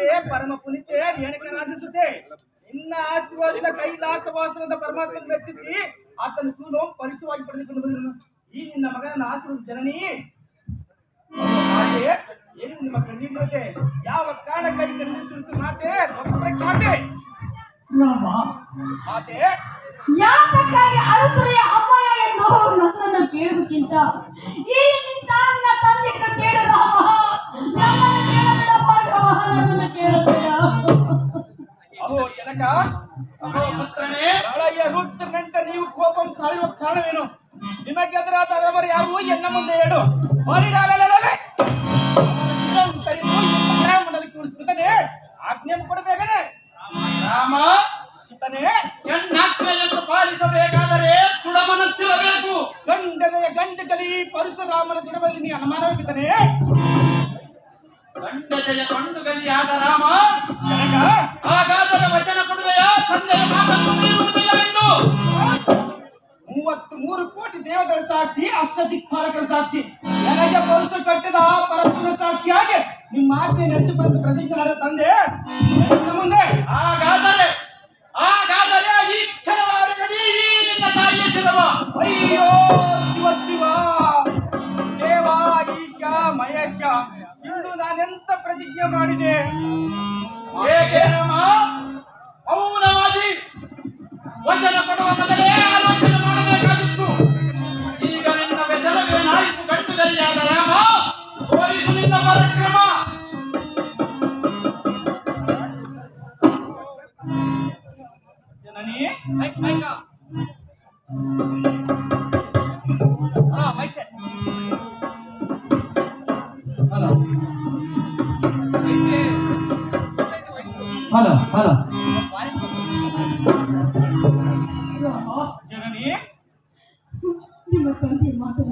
ಮಾತೆ ಪರಮ ಪುನಿತೆ ರೇಣುಕನಾದಿಸುತ್ತೆ ನಿನ್ನ ಆಶೀರ್ವಾದದ ಕೈಲಾಸವಾಸನದ ಪರಮಾತ್ಮನ ರಚಿಸಿ ಆತನ ಸೂನು ಪರಿಶುವಾಗಿ ಪಡೆದುಕೊಂಡು ಬಂದನು ಈ ನಿನ್ನ ಮಗನ ಆಶೀರ್ವಾದ ಜನನಿ. ಏನು ನಿಮ್ಮ ಕಣ್ಣೀರಿದೆ ಯಾವ ಕಾರಣ ಕೈ ಕಣ್ಣು ಮಾತೆ? ಮಾತೆ. ಮಾತೆ. ಯಾತಕ್ಕಾಗಿ ಅಳುತ್ತಾರೆ ಅಮ್ಮಯ್ಯ ಎಂದು ನನ್ನನ್ನು ಕೇಳುವುದಕ್ಕಿಂತ ಈ ನಿನ್ನ ತಂದೆ ಕೇಳು ಪುತ್ರನೇ ಬಾಳಯ್ಯ ರುದ್ರನಂತ ನೀವು ಕೋಪ ತಾಳಿರುವ ಕಾರಣವೇನು? ನಿಮಗೆ ಅದರ ಅರವರು ಯಾರು? ಎನ್ನ ಮುಂದೆ ಹೇಳು. ಉಳಿಸ್ತಾನೆ ಆಜ್ಞೆ ಕೊಡಬೇಕನೆ ರಾಮ ಇತನೇ ಎನ್ನಾಜ್ಞೆಯನ್ನು ಪಾಲಿಸಬೇಕಾದರೆ ದೃಢ ಮನಸ್ಸಿರಬೇಕು ಗಂಡನೆಯ ಗಂಡಗಲಿ ಪರಶುರಾಮನ ದಿನದಲ್ಲಿ ನೀ ಅನುಮಾನವಿದ್ದಾನೆ ಗಂಡತೆಯ ಕಂಡುಗಲಿಯಾದ ರಾಮ ಜನಕ ದೇವತೆಗಳ ಸಾಕ್ಷಿ ಅಷ್ಟ ದಿಕ್ಪಾಲಕರ ಸಾಕ್ಷಿ. ನನಗೆ ಪರಸು ಕಟ್ಟಿದ ಪರಶುರ ಸಾಕ್ಷಿಯಾಗಿ ನಿಮ್ಮ ಆಜ್ಞೆ ನಡೆಸಿ ಬಂದು ಮಾಡಿದ ತಂದೆ ಮುಂದೆ. ಆಗಾದರೆ ಆಗಾದರೆ ಈ ಕ್ಷಣವಾಗಲಿ ನಿನ್ನ ತಾಯಿಯ ಶಿರವ ಅಯ್ಯೋ ಶಿವ ಶಿವ. ದೇವ ಈಶ ಮಹೇಶ ಇಂದು ನಾನೆಂತ ಪ್ರತಿಜ್ಞೆ ಮಾಡಿದೆ? ಹೇಗೆ ಔನ ಮೌನವಾಗಿ ತೋರಿಸು ನಿನ್ನ ಪರಾಕ್ರಮ ಜನನಿ ಮೈಕ್ ಮೈಕ ಹಾ mic check. Hello hello hello Rama Janani ನಿಮ್ಮ ತಂದೆ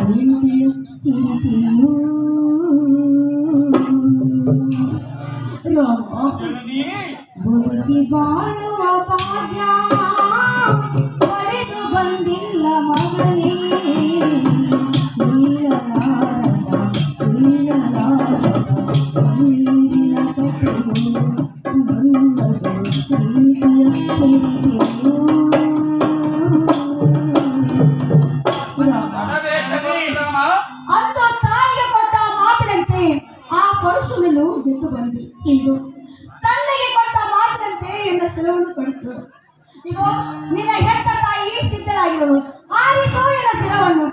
ಬದುಕಿ ಬಾಳುವ ಭಾಗ್ಯ ಪಡೆದು ಬಂದಿಲ್ಲ ಮಗನೇ ನೀಲಲಾರದ ನೀಲಲಾರದ ಕಣ್ಣೀರಿನ ಕಥೆಯು ನನ್ನದು ಪ್ರೀತಿಯ ಚಿಂತೆಯು ರಾಮ ಮಾಡಬೇಕೇ ರಾಮ ಅಂದು ತಾಯಿಗೆ ಕೊಟ್ಟ ಮಾತಿನಂತೆ ಆ ಪರುಷನನ್ನು ಗೆದ್ದು ಬಂದಿ ಇಂದು ತಂದೆಗೆ ಕೊಟ್ಟ ಮಾತಿನಂತೆ ಎನ್ನ ಸೆಲವನ್ನು ಕಳಿಸು ಇಗೋ ನಿನ್ನ ಹೆತ್ತ ತಾಯಿ ಸಿದ್ಧರಾಗಿರುವಳು ಆರಿಸೋ ಎನ್ನ ಶಿರವನ್ನು